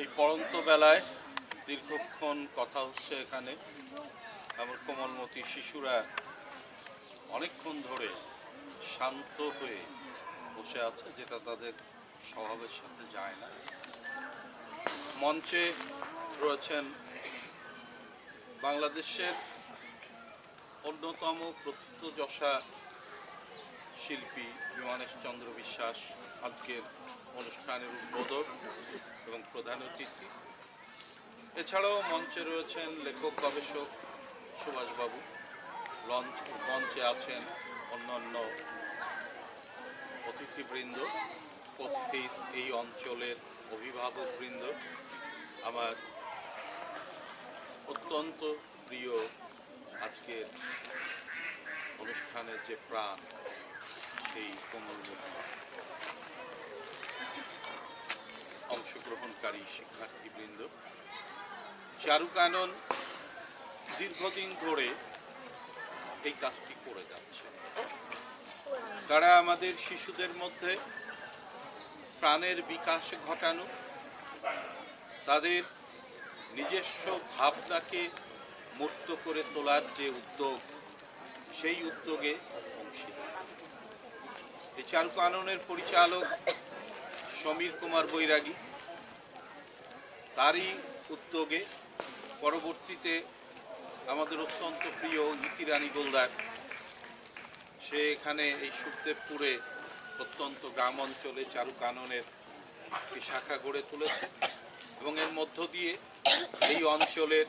এই পড়ন্ত বেলায় দীর্ঘক্ষণ কথা হচ্ছে এখানে। আমার কোমলমতি শিশুরা অনেকক্ষণ ধরে শান্ত হয়ে বসে আছে, যেটা তাদের স্বভাবের সাথে যায় না। মঞ্চে রয়েছেন বাংলাদেশের অন্যতম প্রথিতযশা শিল্পী বিমানেশ চন্দ্র বিশ্বাস আজকের অনুষ্ঠানের উদ্বোধক এবং প্রধান অতিথি। এছাড়াও মঞ্চে রয়েছেন লেখক, গবেষক সুভাষবাবু। লঞ্চ, মঞ্চে আছেন অন্যান্য অতিথিবৃন্দ। উপস্থিত এই অঞ্চলের অভিভাবকবৃন্দ। আমার অত্যন্ত প্রিয় আজকের অনুষ্ঠানের যে প্রাণ সেই কোমলমতি অংশগ্রহণকারী শিক্ষার্থীবৃন্দ চারুকানন দীর্ঘদিন ধরে এই কাজটি করে যাচ্ছে। তারা আমাদের শিশুদের মধ্যে প্রাণের বিকাশ ঘটানো, তাদের নিজস্ব ভাবনাকে মূর্ত করে তোলার যে উদ্যোগ, সেই উদ্যোগে অংশীদার। এই চারুকাননের পরিচালক সমীর কুমার বৈরাগী, তারই উদ্যোগে পরবর্তীতে আমাদের অত্যন্ত প্রিয় ইতিরানী গোলদার, সে এখানে এই সুখদেবপুরে অত্যন্ত গ্রাম অঞ্চলে চারুকাননের একটি শাখা গড়ে তুলেছে এবং এর মধ্য দিয়ে এই অঞ্চলের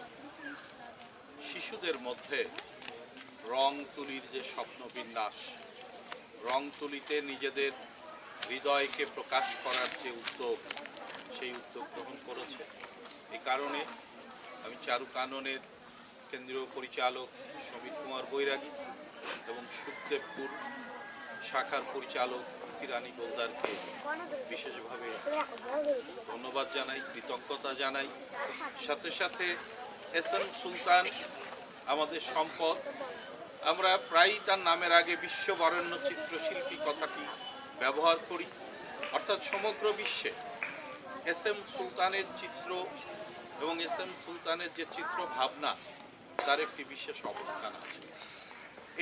শিশুদের মধ্যে রং তুলির যে স্বপ্ন বিন্যাস রং তুলিতে নিজেদের হৃদয়কে প্রকাশ করার যে উদ্যোগ, সেই উদ্যোগ গ্রহণ করেছে। এই কারণে আমি চারু কাননের কেন্দ্রীয় পরিচালক সমীর কুমার বৈরাগী এবং সুখদেবপুর শাখার পরিচালক ইতিরানী গোলদারকে বিশেষভাবে ধন্যবাদ জানাই, কৃতজ্ঞতা জানাই। সাথে সাথে এস এম সুলতান, আমাদের সম্পদ আমরা প্রায়ই তার নামের আগে বিশ্ববরেণ্য চিত্রশিল্পী কথাটি ব্যবহার করি। অর্থাৎ সমগ্র বিশ্বে এস এম সুলতানের চিত্র এবং এস এম সুলতানের যে চিত্র ভাবনা তার একটি বিশেষ অবস্থান আছে।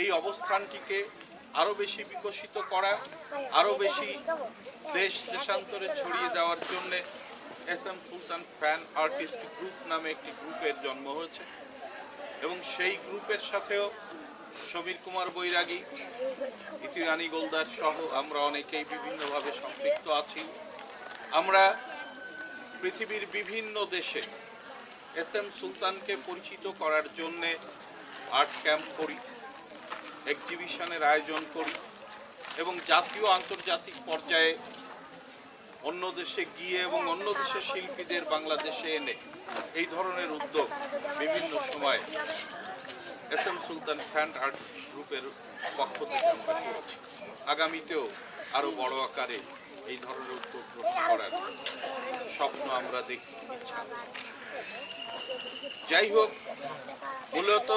এই অবস্থানটিকে আরও বেশি বিকশিত করা, আরও বেশি দেশ দেশান্তরে ছড়িয়ে দেওয়ার জন্য S M Sultan fan artist group নামে একটি গ্রুপের জন্ম হয়েছে। এবং সেই গ্রুপের সাথেও সমীর কুমার বৈরাগী ইতিরানী গোলদার সহ আমরা অনেকেই বিভিন্নভাবে সম্পৃক্ত আছি। আমরা পৃথিবীর বিভিন্ন দেশে এস এম সুলতানকে পরিচিত করার জন্যে আর্ট ক্যাম্প করি, এক্সিবিশনের আয়োজন করি এবং জাতীয় আন্তর্জাতিক পর্যায়ে অন্য দেশে গিয়ে এবং অন্য দেশের শিল্পীদের বাংলাদেশে এনে এই ধরনের উদ্যোগ বিভিন্ন সময় S M Sultan fan art গ্রুপের পক্ষ থেকে আগামীতেও আরও বড় আকারে এই ধরনের উদ্যোগ গ্রহণ করার স্বপ্ন আমরা দেখি যাই হোক, মূলত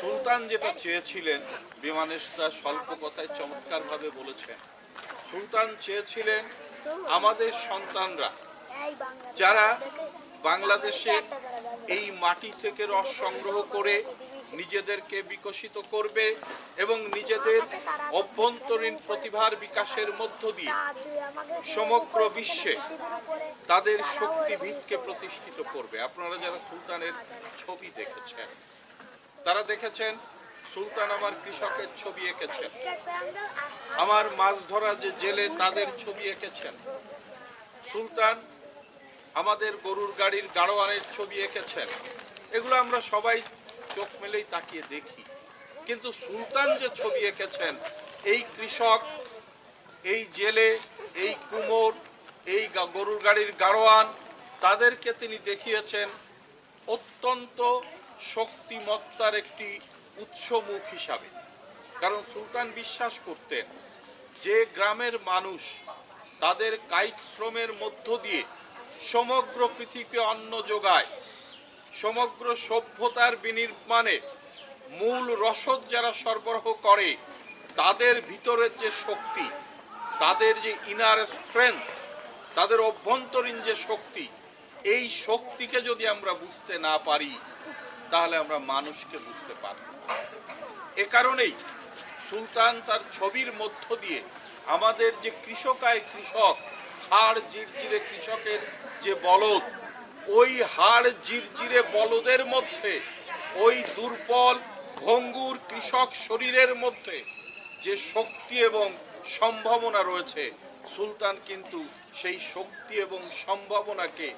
সুলতান যেটা চেয়েছিলেন বিমানেশ দা স্বল্প কথায় চমৎকারভাবে বলেছেন। সুলতান চেয়েছিলেন আমাদের সন্তানরা, যারা বাংলাদেশের এই মাটি থেকে রস সংগ্রহ করে নিজেদেরকে বিকশিত করবে এবং নিজেদের অভ্যন্তরীণ প্রতিভার বিকাশের মধ্য দিয়ে সমগ্র বিশ্বে তাদের শক্তিভিতকে প্রতিষ্ঠিত করবে। আপনারা যারা সুলতানের ছবি দেখেছেন, তারা দেখেছেন সুলতান আমার কৃষকের ছবি এঁকেছেন। আমার মাছ ধরা যে জেলে তাদের ছবি এঁকেছেন। সুলতান আমাদের গরুর গাড়ির গাড়োয়ানের ছবি এঁকেছেন। এগুলো আমরা সবাই চোখ মেলেই তাকিয়ে দেখি। কিন্তু সুলতান যে ছবি এঁকেছেন, এই কৃষক, এই জেলে, এই কুমোর, এই গরুর গাড়ির গাড়োয়ান, তাদেরকে তিনি দেখিয়েছেন অত্যন্ত শক্তিমত্তার একটি উৎসমুখ হিসাবে। কারণ সুলতান বিশ্বাস করতেন, যে গ্রামের মানুষ তাদের কায়িক শ্রমের মধ্য দিয়ে সমগ্র পৃথিবীকে অন্ন যোগায় সমগ্র সভ্যতার বিনির্মাণে মূল রসদ যারা সরবরাহ করে, তাদের ভিতরের যে শক্তি, তাদের যে ইনার স্ট্রেংথ তাদের অভ্যন্তরীণ যে শক্তি, এই শক্তিকে যদি আমরা বুঝতে না পারি, তাহলে আমরা মানুষকে বুঝতে পারব এ কারণেই সুলতান তার ছবির মধ্য দিয়ে আমাদের যে কৃষকায় কৃষক, হাড় জিরজিরে কৃষকের যে বলদ ওই হাড় জিরজিরে বলদের মধ্যে, ওই দুর্বল ভঙ্গুর কৃষক শরীরের মধ্যে যে শক্তি এবং সম্ভাবনা রয়েছে, সুলতান কিন্তু সেই শক্তি এবং সম্ভাবনাকে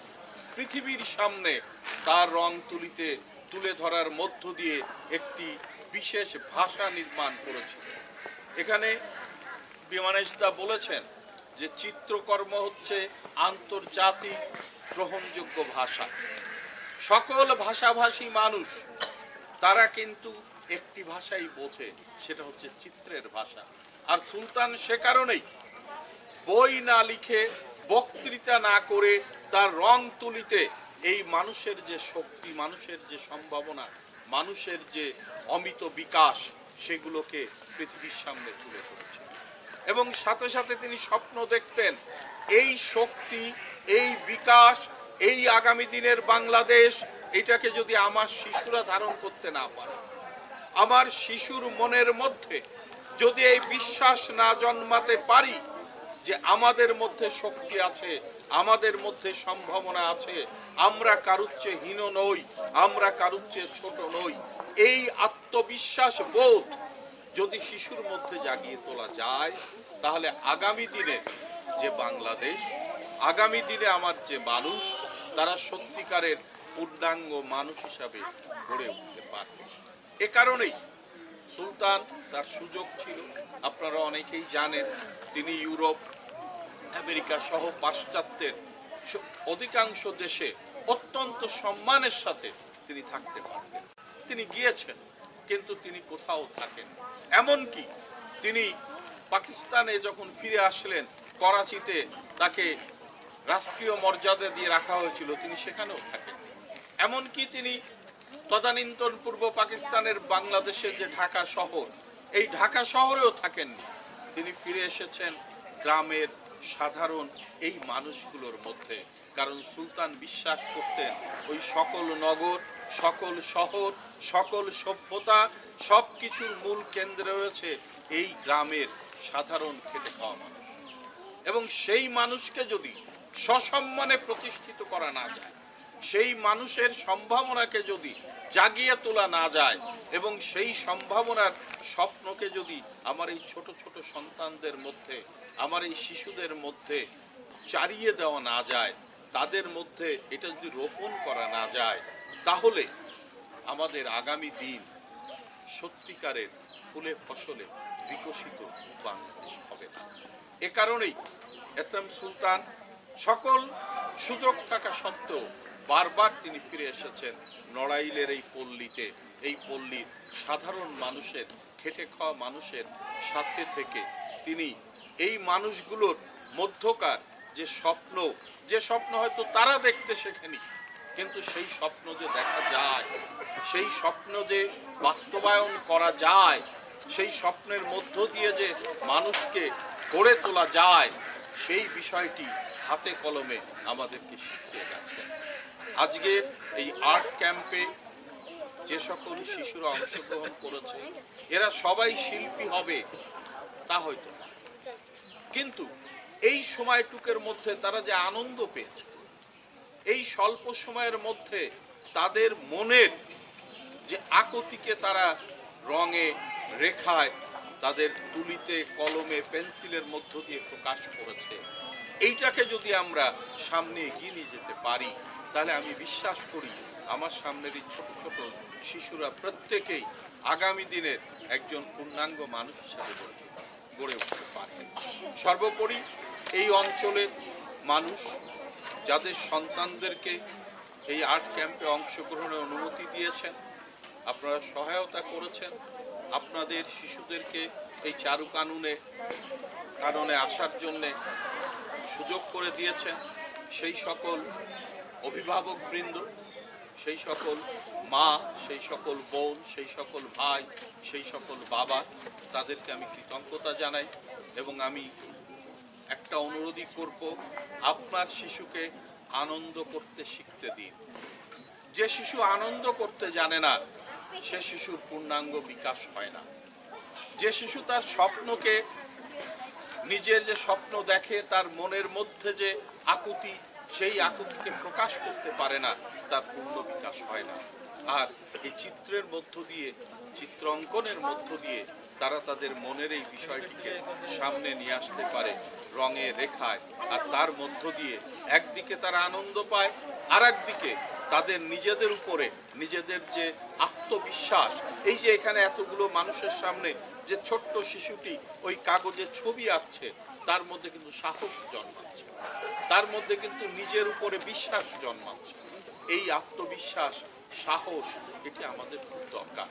পৃথিবীর সামনে তার রং তুলিতে, তুলে ধরার মধ্য দিয়ে একটি বিশেষ ভাষা নির্মাণ করেছে। এখানে বিমানেশদা বলেছেন যে চিত্রকর্ম হচ্ছে আন্তর্জাতিক গ্রহণযোগ্য ভাষা। সকল ভাষাভাষী মানুষ, তারা কিন্তু একটি ভাষাই বোঝে, সেটা হচ্ছে চিত্রের ভাষা। আর সুলতান সে কারণেই বই না লিখে, বক্তৃতা না করে, তার রং তুলিতে এই মানুষের যে শক্তি, মানুষের যে সম্ভাবনা, মানুষের যে অমিত বিকাশ, সেগুলোকে পৃথিবীর সামনে তুলে ধরেছে। এবং সাথে সাথে তিনি স্বপ্ন দেখতেন, এই শক্তি এই বিকাশ, এই আগামী দিনের বাংলাদেশ, এটাকে যদি আমার শিশুরা ধারণ করতে না পারে। আমার শিশুর মনের মধ্যে যদি এই বিশ্বাস না জন্মাতে পারি যে আমাদের মধ্যে শক্তি আছে, আমাদের মধ্যে সম্ভাবনা আছে, আমরা কারুচ্ছে হীন নই, আমরা কারুচ্ছে ছোট নই, এই আত্মবিশ্বাস বোধ যদি শিশুর মধ্যে জাগিয়ে তোলা যায়, তাহলে আগামী দিনে যে বাংলাদেশ আগামী দিনে আমার যে মানুষ, তারা সত্যিকারের পূর্ণাঙ্গ মানুষ হিসাবে গড়ে উঠতে পারবে। এ কারণেই সুলতান তার সুযোগ ছিল। আপনারা অনেকেই জানেন, তিনি ইউরোপ, আমেরিকা সহ পাশ্চাত্যের অধিকাংশ দেশে অত্যন্ত সম্মানের সাথে তিনি থাকতে পারতেন। তিনি গিয়েছেন, কিন্তু তিনি কোথাও থাকেন। এমনকি তিনি পাকিস্তানে যখন ফিরে আসলেন, করাচিতে তাকে রাষ্ট্রীয় মর্যাদা দিয়ে রাখা হয়েছিল, তিনি সেখানেও থাকেন এমনকি তিনি তদানীন্তন পূর্ব পাকিস্তানের বাংলাদেশের যে ঢাকা শহর, এই ঢাকা শহরেও থাকেননি। তিনি ফিরে এসেছেন গ্রামের সাধারণ এই মানুষগুলোর মধ্যে, কারণ সুলতান বিশ্বাস করতেন ওই সকল নগর, সকল শহর, সকল সভ্যতা সব কিছুর মূল কেন্দ্রে রয়েছে এই গ্রামের সাধারণ খেটে খাওয়া মানুষ। এবং সেই মানুষকে যদি সসম্মানে প্রতিষ্ঠিত করা না যায়। সেই মানুষের সম্ভাবনাকে যদি জাগিয়ে তোলা না যায় এবং সেই সম্ভাবনার স্বপ্নকে যদি আমার এই ছোট ছোট সন্তানদের মধ্যে, আমার এই শিশুদের মধ্যে চারিয়ে দেওয়া না যায়, তাদের মধ্যে এটা যদি রোপণ করা না যায়, তাহলে আমাদের আগামী দিন সত্যিকারের ফুলে, ফসলে বিকশিত বাংলাদেশ হবে না। এ কারণেই এস এম সুলতান সকল সুযোগ থাকা সত্ত্বেও বারবার তিনি ফিরে এসেছেন নড়াইলের এই পল্লীতে। এই পল্লীর সাধারণ মানুষের, খেটে খাওয়া মানুষের সাথে থেকে তিনি এই মানুষগুলোর মধ্যকার যে স্বপ্ন যে স্বপ্ন হয়তো তারা দেখতে শেখেনি, কিন্তু সেই স্বপ্ন যে দেখা যায়, সেই স্বপ্ন যে বাস্তবায়ন করা যায়, সেই স্বপ্নের মধ্য দিয়ে যে মানুষকে গড়ে তোলা যায় সেই বিষয়টি হাতে কলমে আমাদেরকে শিখিয়ে গেছে আজকের এই আর্ট ক্যাম্পে যে সকল শিশুরা অংশগ্রহণ করেছে, এরা সবাই শিল্পী হবে, তা হয়তো না। কিন্তু এই সময়টুকের মধ্যে তারা যে আনন্দ পেয়েছে, এই স্বল্প সময়ের মধ্যে তাদের মনের যে আকতিকে তারা রঙে, রেখায় তাদের তুলিতে, কলমে, পেন্সিলের মধ্য দিয়ে প্রকাশ করেছে। এইটাকে যদি আমরা সামনে এগিয়ে নিয়ে যেতে পারি, তাহলে আমি বিশ্বাস করি আমার সামনের এই ছোট ছোট শিশুরা প্রত্যেকেই আগামী দিনের একজন পূর্ণাঙ্গ মানুষ হিসাবে গড়ে গড়ে উঠতে পারে। সর্বোপরি এই অঞ্চলের মানুষ, যাদের সন্তানদেরকে এই আর্ট ক্যাম্পে অংশগ্রহণের অনুমতি দিয়েছেন, আপনারা সহায়তা করেছেন আপনাদের শিশুদেরকে এই চারু কানুনে কারণে আসার জন্যে সুযোগ করে দিয়েছেন সেই সকল অভিভাবক বৃন্দ, সেই সকল মা, সেই সকল বোন, সেই সকল ভাই, সেই সকল বাবা, তাদেরকে আমি কৃতজ্ঞতা জানাই এবং আমি একটা অনুরোধই করব, আপনার শিশুকে আনন্দ করতে শিখতে দিন। যে শিশু আনন্দ করতে জানে না সে শিশুর পূর্ণাঙ্গ বিকাশ হয় না। যে শিশু তার স্বপ্নকে, নিজের যে স্বপ্ন দেখে, তার মনের মধ্যে যে আকুতি, সেই আকুতিকে প্রকাশ করতে পারে না, তার পূর্ণ বিকাশ হয় না। আর এই চিত্রের মধ্য দিয়ে, চিত্র অঙ্কনের মধ্য দিয়ে, তারা তাদের মনের এই বিষয়টিকে সামনে নিয়ে আসতে পারে, রঙে, রেখায়। আর তার মধ্য দিয়ে, একদিকে তারা আনন্দ পায় আর একদিকে তাদের নিজেদের উপরে, নিজেদের যে আত্মবিশ্বাস, এই যে এখানে এতগুলো মানুষের সামনে যে ছোট্ট শিশুটি ওই কাগজে ছবি আঁকছে, তার মধ্যে কিন্তু সাহস জন্মাচ্ছে। তার মধ্যে কিন্তু নিজের উপরে বিশ্বাস জন্মাচ্ছে। এই আত্মবিশ্বাস, সাহস, এটি আমাদের খুব দরকার।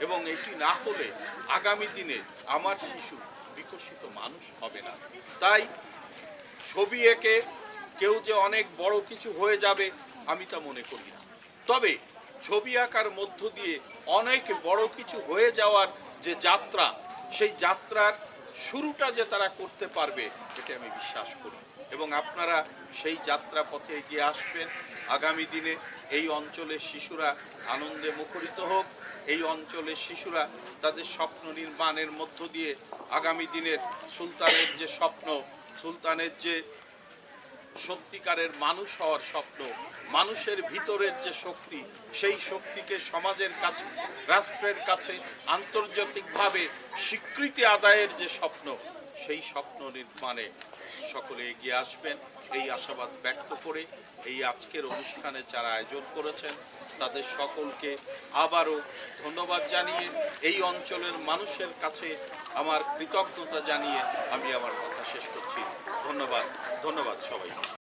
এবং এটি না হলে আগামী দিনে আমার শিশু বিকশিত মানুষ হবে না। তাই ছবি এঁকে কেউ যে অনেক বড় কিছু হয়ে যাবে আমি তা মনে করি না। তবে ছবি আঁকার মধ্য দিয়ে অনেক বড় কিছু হয়ে যাওয়ার যে যাত্রা, সেই যাত্রার শুরুটা যে তারা করতে পারবে, এটা আমি বিশ্বাস করি। এবং আপনারা সেই যাত্রা পথে এগিয়ে আসবেন। আগামী দিনে এই অঞ্চলের শিশুরা আনন্দে মুখরিত হোক। এই অঞ্চলের শিশুরা তাদের স্বপ্ন নির্মাণের মধ্য দিয়ে আগামী দিনের সুলতানের যে স্বপ্ন, সুলতানের যে সত্যিকারের মানুষ হওয়ার স্বপ্ন, মানুষের ভিতরের যে শক্তি, সেই শক্তিকে সমাজের কাছে, রাষ্ট্রের কাছে আন্তর্জাতিকভাবে স্বীকৃতি আদায়ের যে স্বপ্ন, সেই স্বপ্ন নির্মাণে সকলে এগিয়ে আসবেন। এই আশাবাদ ব্যক্ত করে এই আজকের অনুষ্ঠানে যারা আয়োজন করেছেন তাদের সকলকে আবারও ধন্যবাদ জানিয়ে এই অঞ্চলের মানুষের কাছে আমার কৃতজ্ঞতা জানিয়ে আমি আমার কথা শেষ করছি। ধন্যবাদ ধন্যবাদ সবাই